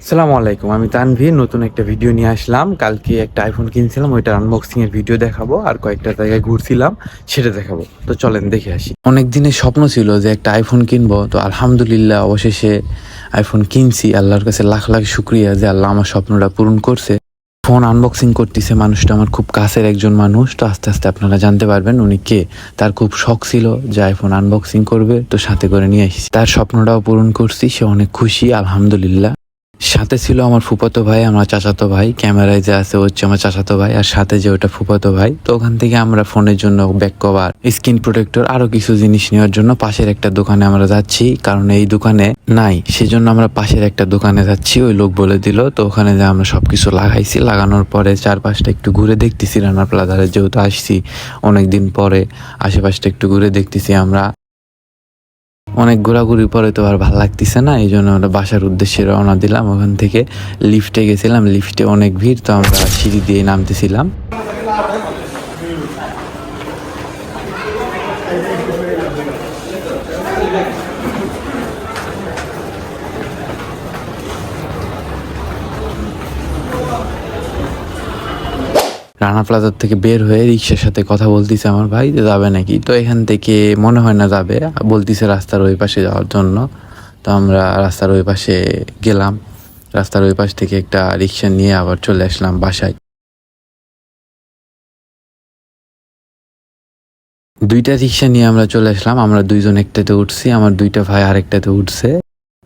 সালামু আলাইকুম, আমি তানভীর, নতুন একটা ভিডিও নিয়ে আসলাম। কালকে একটা আইফোন কিনছিলাম, ওইটার আনবক্সিং এর ভিডিও দেখাবো, আর কয়েকটা জায়গায় ঘুরছিলাম, সেটা দেখাবো। তো চলেন, দেখে আসি। অনেক দিনের স্বপ্ন ছিল যে একটা আইফোন কিনবো, তো আলহামদুলিল্লাহ অবশেষে আইফোন কিনছি। আল্লাহর কাছে লাখ লাখ শুক্রিয়া যে আল্লাহ আমার স্বপ্নটা পূরণ করছে। ফোন আনবক্সিং করতেছে মানুষটা, আমার খুব কাছের একজন মানুষ। তো আস্তে আস্তে আপনারা জানতে পারবেন উনি কে। তার খুব শখ ছিল যে আইফোন আনবক্সিং করবে, তো সাথে করে নিয়ে আসছি। তার স্বপ্নটাও পূরণ করছি, সে অনেক খুশি, আলহামদুলিল্লাহ। সাথে ছিল আমার ফুপাতো ভাই, আমার চাচাতো ভাই। ক্যামেরায় যে আছে হচ্ছে আমার চাচাতো ভাই। আর সাথে যে ওটা ফুপাতো ভাই। তো ওখান থেকে আমরা ফোনের জন্য ব্যাক কভার, স্ক্রিন প্রোটেক্টর, আরও কিছু জিনিস নেওয়ার জন্য পাশের একটা দোকানে আমরা যাচ্ছি। কারণ এই দোকানে নাই, সেজন্য আমরা পাশের একটা দোকানে যাচ্ছি। ওই লোক বলে দিল, তো ওখানে যে আমরা সবকিছু লাগাইছি। লাগানোর পরে চারপাশটা একটু ঘুরে দেখতেছি। রানা প্লাজারে যেহেতু আসছি, অনেকদিন পরে আশেপাশটা একটু ঘুরে দেখতেছি আমরা। অনেক ঘোরাঘুরি পরে তো আর ভালো লাগতেছে না এই জন্য আমরা বাসার উদ্দেশ্যে রওনা দিলাম। ওখান থেকে লিফটে গেছিলাম, লিফটে অনেক ভিড়, তো আমরা সিঁড়ি দিয়ে নামতেছিলাম। রানা প্লাজার থেকে বের হয়ে রিক্সার সাথে কথা বলতেছে আমার ভাই যে যাবে নাকি। তো এখান থেকে মনে হয় না যাবে। বলতেছে রাস্তার ওই পাশে যাওয়ার জন্য। তো আমরা রাস্তার ওই পাশে গেলাম। রাস্তার ওই পাশ থেকে একটা রিক্সা নিয়ে আবার চলে আসলাম বাসায়। দুইটা রিক্সা নিয়ে আমরা চলে আসলাম। আমরা দুইজন একটাতে উঠছি। আমার দুইটা ভাই আরেকটাতে উঠছে।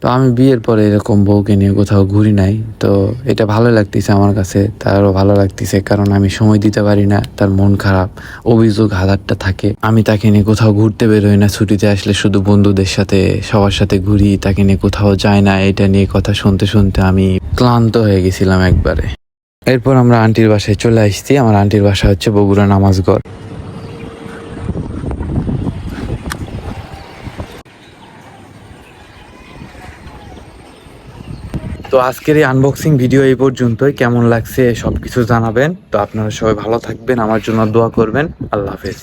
তো আমি বিয়ের পরে এরকম বউকে নিয়ে কোথাও ঘুরি নাই। তো এটা ভালো লাগতেছে আমার কাছে, তারও ভালো লাগতেছে কারণ আমি সময় দিতে পারি না, তার মন খারাপ, অভিযোগ হাজারটা থাকে। আমি তাকে নিয়ে কোথাও ঘুরতে বেরোই না, ছুটিতে আসলে শুধু বন্ধুদের সাথে, সবার সাথে ঘুরি, তাকে নিয়ে কোথাও যাই না, এটা নিয়ে কথা শুনতে শুনতে আমি ক্লান্ত হয়ে গেছিলাম একবারে। এরপর আমরা আন্টির বাসায় চলে আসছি, আমার আন্টির বাসা হচ্ছে বগুড়া নামাজগড়। তো আজকের এই আনবক্সিং ভিডিও এই পর্যন্তই। কেমন লাগছে সব কিছু জানাবেন। তো আপনারা সবাই ভালো থাকবেন। আমার জন্য দোয়া করবেন। আল্লাহ হাফেজ।